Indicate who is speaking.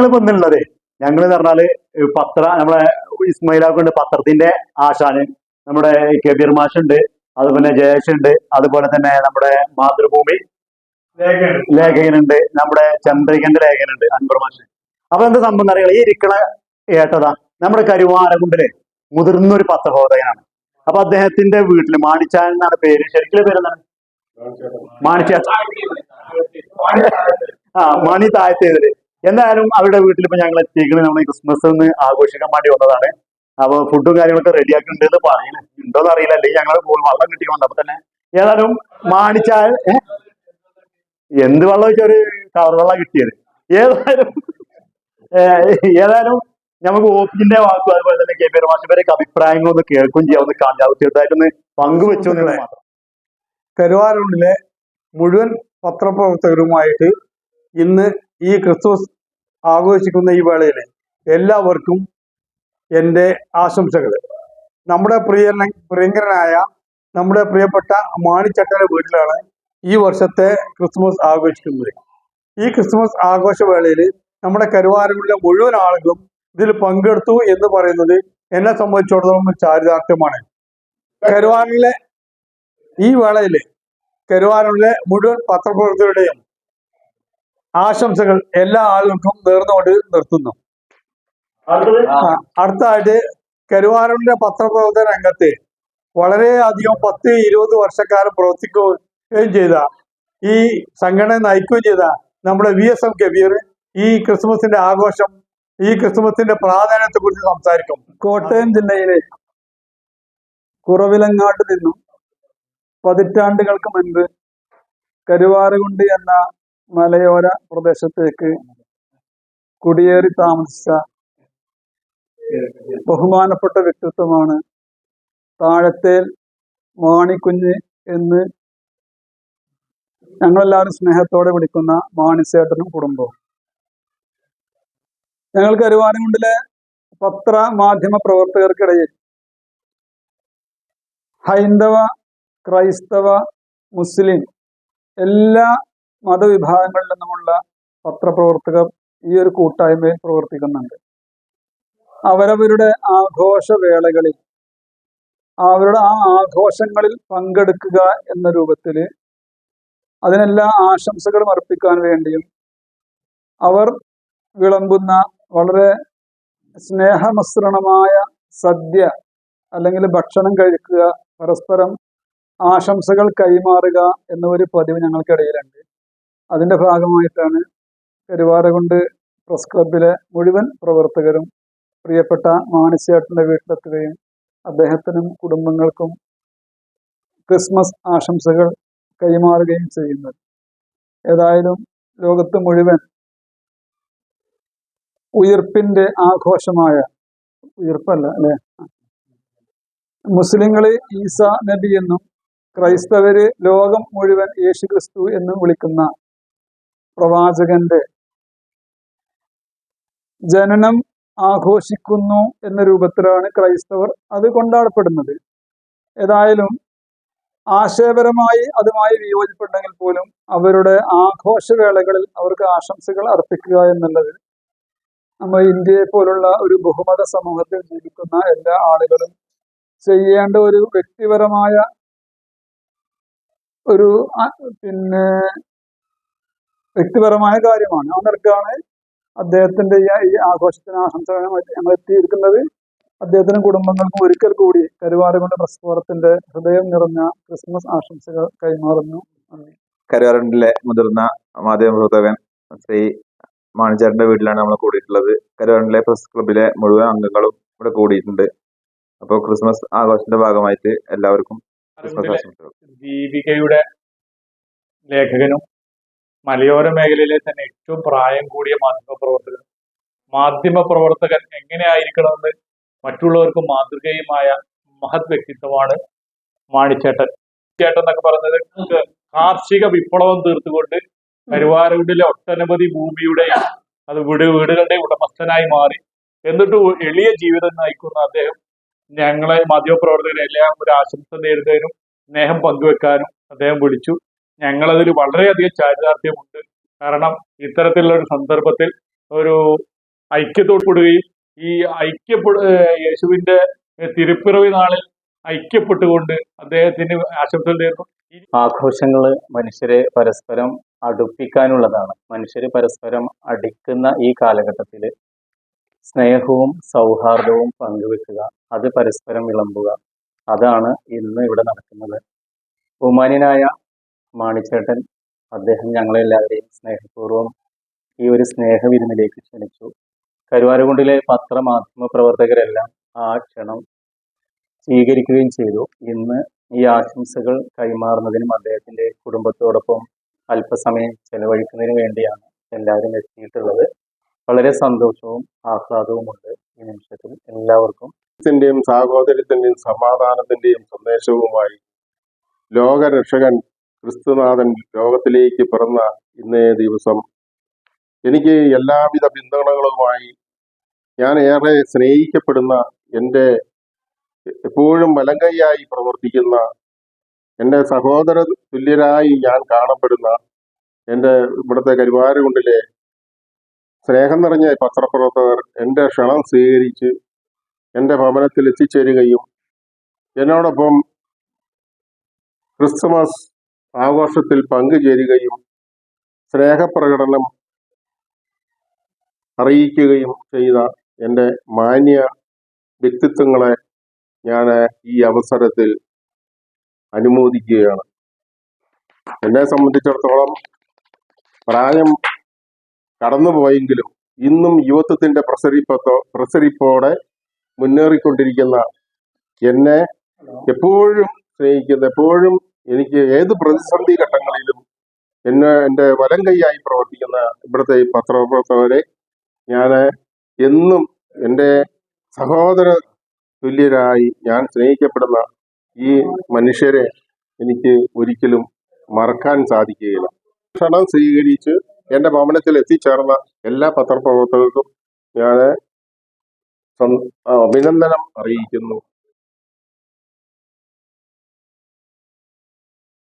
Speaker 1: ഞങ്ങളിപ്പോ ഇന്നുള്ളത് ഞങ്ങൾ എന്ന് പറഞ്ഞാൽ പത്ര നമ്മളെ ഇസ്മയിലാക്കുണ്ട് പത്രത്തിന്റെ ആശാന്. നമ്മുടെ കെബീർ മാഷുണ്ട് അതുപോലെ ജയേഷ് ഉണ്ട് അതുപോലെ തന്നെ നമ്മുടെ മാതൃഭൂമി ലേഖകനുണ്ട്. നമ്മുടെ ചന്ദ്രികന്റെ ലേഖകനുണ്ട് അൻപർ മാഷ്. അപ്പൊ എന്താ സംഭവം അറിയാം ഈ ഇരിക്കണ ഏട്ടതാ നമ്മുടെ കരുവാരകുണ്ടിലെ മുതിർന്ന ഒരു പത്രബോധകനാണ് അപ്പൊ അദ്ദേഹത്തിന്റെ വീട്ടിൽ മാണിച്ചാൻ എന്നാണ് പേര്. ശരിക്കും പേര് എന്താണ് മാണിച്ചേട്ടൻ. ആ മണി താഴ്ത്തിയതിൽ എന്തായാലും അവരുടെ വീട്ടിൽ ഇപ്പൊ ഞങ്ങൾ എത്തിക്കുന്നത് നമ്മൾ ക്രിസ്മസ് ഒന്ന് ആഘോഷിക്കാൻ വേണ്ടി വന്നതാണ്. അപ്പൊ ഫുഡും കാര്യങ്ങളൊക്കെ റെഡിയാക്കുന്നുണ്ട് എന്ന് പറയുന്നത് ഉണ്ടോന്ന് അറിയില്ല. അല്ലെങ്കിൽ ഞങ്ങൾ പോലും വള്ളം കിട്ടി വന്നപ്പോ തന്നെ ഏതായാലും മാണിച്ചാൽ എന്ത് വെള്ളം വെച്ചാൽ ഒരു കവർ വെള്ളം കിട്ടിയത്? ഏതായാലും ഏതായാലും നമുക്ക് ഓപ്പിന്റെ വാക്കും അതുപോലെ തന്നെ കെ. പി. മാഷിന്റെ അഭിപ്രായങ്ങളൊന്ന് കേൾക്കുകയും ചെയ്യാം. ഒന്ന് കാണാം ചെറുതായിട്ടൊന്ന് പങ്കുവെച്ചു
Speaker 2: കരുവാരൂരിലെ മുഴുവൻ പത്രപ്രവർത്തകരുമായിട്ട് ഇന്ന് ഈ ക്രിസ്തുമസ് ആഘോഷിക്കുന്ന ഈ വേളയിൽ എല്ലാവർക്കും എന്റെ ആശംസകൾ നമ്മുടെ പ്രിയ പ്രിയങ്കരനായ നമ്മുടെ പ്രിയപ്പെട്ട മാണിച്ചട്ടയുടെ വീട്ടിലാണ് ഈ വർഷത്തെ ക്രിസ്മസ് ആഘോഷിക്കുന്നത്. ഈ ക്രിസ്മസ് ആഘോഷ ആഘോഷവേളയിൽ നമ്മുടെ കരുവാരമുള്ള മുഴുവൻ ആളുകളും ഇതിൽ പങ്കെടുത്തു എന്ന് പറയുന്നത് എന്നെ സംബന്ധിച്ചിടത്തോളം ചാരിതാർത്ഥ്യമാണ്. കരുവാരൂരിലെ ഈ വേളയിൽ കരുവാരൂരിലെ മുഴുവൻ പത്രപ്രവർത്തകരുടെയും ആശംസകൾ എല്ലാ ആളുകൾക്കും നേർന്നുകൊണ്ട് നിർത്തുന്നു.
Speaker 1: അടുത്തായിട്ട്
Speaker 2: കരുവാരൂരിന്റെ അടുത്തതായിട്ട് കരുവാരൂരിലെ പത്രപ്രവർത്തന രംഗത്ത് വളരെയധികം പത്ത് ഇരുപത് വർഷക്കാലം പ്രവർത്തിക്കുകയും ചെയ്ത ഈ സംഘടന നയിക്കുകയും ചെയ്ത നമ്മുടെ വി എസ് എം കബീർ ഈ ക്രിസ്മസിന്റെ ആഘോഷം ഈ ക്രിസ്മസിന്റെ പ്രാധാന്യത്തെ കുറിച്ച് സംസാരിക്കും. കോട്ടയം ജില്ലയിലെ കുറവിലങ്ങാട്ട് നിന്നും പതിറ്റാണ്ടുകൾക്ക് മുൻപ് കരുവാരകുണ്ട് എന്ന മലയോര പ്രദേശത്തേക്ക് കുടിയേറി താമസിച്ച ബഹുമാനപ്പെട്ട വ്യക്തിത്വമാണ് താഴത്തേൽ മാണിക്കുഞ്ഞ് എന്ന് ഞങ്ങളെല്ലാവരും സ്നേഹത്തോടെ വിളിക്കുന്ന മാണിസേട്ടനും കുടുംബവും. ഞങ്ങൾ കരുവാരകുണ്ടിലെ പത്ര മാധ്യമ പ്രവർത്തകർക്കിടയിൽ ഹൈന്ദവ ക്രൈസ്തവ മുസ്ലിം എല്ലാ മതവിഭാഗങ്ങളിൽ നിന്നുമുള്ള പത്രപ്രവർത്തകർ ഈ ഒരു കൂട്ടായ്മയിൽ പ്രവർത്തിക്കുന്നുണ്ട്. അവരവരുടെ ആഘോഷവേളകളിൽ അവരുടെ ആ ആഘോഷങ്ങളിൽ പങ്കെടുക്കുക എന്ന രൂപത്തിൽ അതിനെല്ലാ ആശംസകളും അർപ്പിക്കാൻ വേണ്ടിയും അവർ വിളമ്പുന്ന വളരെ സ്നേഹമിശ്രണമായ സദ്യ അല്ലെങ്കിൽ ഭക്ഷണം കഴിക്കുക പരസ്പരം ആശംസകൾ കൈമാറുക എന്ന ഒരു പതിവ് ഞങ്ങൾക്കിടയിലുണ്ട്. അതിന്റെ ഭാഗമായിട്ടാണ് കരുവാരകുണ്ട് പ്രസ് ക്ലബിലെ മുഴുവൻ പ്രവർത്തകരും പ്രിയപ്പെട്ട മാനസിയേട്ടന്റെ വീട്ടിലെത്തുകയും അദ്ദേഹത്തിനും കുടുംബങ്ങൾക്കും ക്രിസ്മസ് ആശംസകൾ കൈമാറുകയും ചെയ്യുന്നത്. ഏതായാലും ലോകത്ത് മുഴുവൻ ഉയർപ്പിന്റെ ആഘോഷമായ ഉയർപ്പല്ല അല്ലെ? മുസ്ലിങ്ങളെ ഈസ നബി എന്നും ക്രൈസ്തവര് ലോകം മുഴുവൻ യേശു ക്രിസ്തു എന്നും വിളിക്കുന്ന പ്രവാചകന്റെ ജനനം ആഘോഷിക്കുന്നു എന്ന രൂപത്തിലാണ് ക്രൈസ്തവർ അത് കൊണ്ടാടപ്പെടുന്നത്. ഏതായാലും ആശയപരമായി അതുമായി വിയോജിപ്പുണ്ടെങ്കിൽ പോലും അവരുടെ ആഘോഷവേളകളിൽ അവർക്ക് ആശംസകൾ അർപ്പിക്കുക എന്നുള്ളത് നമ്മൾ ഇന്ത്യയെ പോലുള്ള ഒരു ബഹുമത സമൂഹത്തിൽ ജീവിക്കുന്ന എല്ലാ ആളുകളും ചെയ്യേണ്ട ഒരു വ്യക്തിപരമായ ഒരു പിന്നെ വ്യക്തിപരമായ കാര്യമാണ്. ആ നിലക്കാണ് അദ്ദേഹത്തിന്റെ ഈ ആഘോഷത്തിന് ആശംസകൾ ഞങ്ങൾ എത്തിയിരിക്കുന്നത്. അദ്ദേഹത്തിനും കുടുംബങ്ങൾക്കും ഒരിക്കൽ കൂടി കരുവാരകുണ്ട് പ്രസ് ഫോറത്തിന്റെ ഹൃദയം നിറഞ്ഞ ക്രിസ്മസ് ആശംസകൾ കൈമാറുന്നു.
Speaker 3: കരുവാരകുണ്ടിലെ മുതിർന്ന മാധ്യമ പ്രവർത്തകൻ ശ്രീ മാണിച്ചേട്ടന്റെ വീട്ടിലാണ് നമ്മൾ കൂടിയിട്ടുള്ളത്. കരുവാരണ്ടിലെ പ്രസ് ക്ലബിലെ മുഴുവൻ അംഗങ്ങളും ഇവിടെ കൂടിയിട്ടുണ്ട്. അപ്പോൾ ക്രിസ്മസ് ആഘോഷത്തിന്റെ ഭാഗമായിട്ട് എല്ലാവർക്കും ക്രിസ്മസ് ആശംസകൾ.
Speaker 4: ദീപികയുടെ ലേഖകനും മലയോര മേഖലയിലെ തന്നെ ഏറ്റവും പ്രായം കൂടിയ മാധ്യമ പ്രവർത്തകൻ. മാധ്യമ പ്രവർത്തകൻ എങ്ങനെയായിരിക്കണമെന്ന് മറ്റുള്ളവർക്ക് മാതൃകയുമായ മഹത് വ്യക്തിത്വമാണ് മാണിച്ചേട്ടൻ. ചേട്ടൻ എന്നൊക്കെ പറഞ്ഞത് കാർഷിക വിപ്ലവം തീർത്തുകൊണ്ട് കരുവാരൂടിലെ ഒട്ടനവധി ഭൂമിയുടെയും അത് വീട് വീടുകളുടെ ഉടമസ്ഥനായി മാറി. എന്നിട്ട് എളിയ ജീവിതം നയിക്കുന്ന അദ്ദേഹം ഞങ്ങളെ മാധ്യമപ്രവർത്തകരെ എല്ലാം ഒരു ആശംസ നേരുന്നതിനും സ്നേഹം പങ്കുവെക്കാനും അദ്ദേഹം വിളിച്ചു. ഞങ്ങളതിൽ വളരെയധികം ചാരിതാർത്ഥ്യമുണ്ട്. കാരണം ഇത്തരത്തിലുള്ള ഒരു സന്ദർഭത്തിൽ ഒരു ഐക്യത്തോടുകയും ഈ ഐക്യപ്പെട യേശുവിന്റെ തിരുപ്പിറവി നാളിൽ ഐക്യപ്പെട്ടുകൊണ്ട് അദ്ദേഹത്തിന് ആശംസകൾ നേർന്നു
Speaker 5: ആഘോഷങ്ങൾ മനുഷ്യരെ പരസ്പരം അടുപ്പിക്കാനുള്ളതാണ്. മനുഷ്യർ പരസ്പരം അടിക്കുന്ന ഈ കാലഘട്ടത്തിൽ സ്നേഹവും സൗഹാർദ്ദവും പങ്കുവെക്കുക അത് പരസ്പരം വിളമ്പുക അതാണ് ഇന്ന് ഇവിടെ നടക്കുന്നത്. ബഹുമാന്യനായ മാണിച്ചേട്ടൻ അദ്ദേഹം ഞങ്ങളെല്ലാവരെയും സ്നേഹപൂർവം ഈ ഒരു സ്നേഹവിരുന്നിലേക്ക് ക്ഷണിച്ചു. കരുവാരകുണ്ടിലെ പത്രമാധ്യമ പ്രവർത്തകരെല്ലാം ആ ക്ഷണം സ്വീകരിക്കുകയും ചെയ്തു. ഇന്ന് ഈ ആശംസകൾ കൈമാറുന്നതിനും അദ്ദേഹത്തിന്റെ കുടുംബത്തോടൊപ്പം അല്പസമയം ചെലവഴിക്കുന്നതിനു വേണ്ടിയാണ് എല്ലാവരും എത്തിയിട്ടുള്ളത്. വളരെ സന്തോഷവും ആഹ്ലാദവുമുണ്ട് ഈ നിമിഷത്തിൽ. എല്ലാവർക്കും
Speaker 6: ത്തിന്റെയും സാഹോദര്യത്തിന്റെയും സമാധാനത്തിന്റെയും സന്ദേശവുമായി ലോകരക്ഷകൻ ക്രിസ്തുനാഥൻ ലോകത്തിലേക്ക് പിറന്ന ഇന്നേ ദിവസം എനിക്ക് എല്ലാവിധ പിന്തുണകളുമായി ഞാൻ ഏറെ സ്നേഹിക്കപ്പെടുന്ന എന്റെ എപ്പോഴും വലങ്കൈയായി പ്രവർത്തിക്കുന്ന എന്റെ സഹോദര തുല്യരായി ഞാൻ കാണപ്പെടുന്ന എന്റെ ഇവിടുത്തെ കരുവാരകുണ്ടിലെ സ്നേഹം നിറഞ്ഞ പത്രപ്രവർത്തകർ എന്റെ ക്ഷണം സ്വീകരിച്ച് എന്റെ ഭവനത്തിൽ എത്തിച്ചേരുകയും എന്നോടൊപ്പം ക്രിസ്തുമസ് ആഘോഷത്തിൽ പങ്കുചേരുകയും സ്നേഹപ്രകടനം അറിയിക്കുകയും ചെയ്ത എന്റെ മാന്യ വ്യക്തിത്വങ്ങളെ ഞാൻ ഈ അവസരത്തിൽ അനുമോദിക്കുകയാണ്. എന്നെ സംബന്ധിച്ചിടത്തോളം പ്രായം കടന്നുപോയെങ്കിലും ഇന്നും യുവത്വത്തിന്റെ പ്രസരിപ്പത്തോ പ്രസരിപ്പോടെ മുന്നേറിക്കൊണ്ടിരിക്കുന്ന എന്നെ എപ്പോഴും സ്നേഹിക്കുന്ന എപ്പോഴും എനിക്ക് ഏത് പ്രതിസന്ധി ഘട്ടങ്ങളിലും എന്നെ എന്റെ വലം കൈയായി പ്രവർത്തിക്കുന്ന ഇവിടുത്തെ ഈ പത്രപ്രവർത്തകരെ ഞാൻ എന്നും എന്റെ സഹോദര തുല്യരായി ഞാൻ സ്നേഹിക്കപ്പെടുന്ന ഈ മനുഷ്യരെ എനിക്ക് ഒരിക്കലും മറക്കാൻ സാധിക്കുകയില്ല. ക്ഷണം സ്വീകരിച്ച് എന്റെ ഭവനത്തിൽ എത്തിച്ചേർന്ന എല്ലാ പത്രപ്രവർത്തകർക്കും ഞാൻ അഭിനന്ദനം അറിയിക്കുന്നു.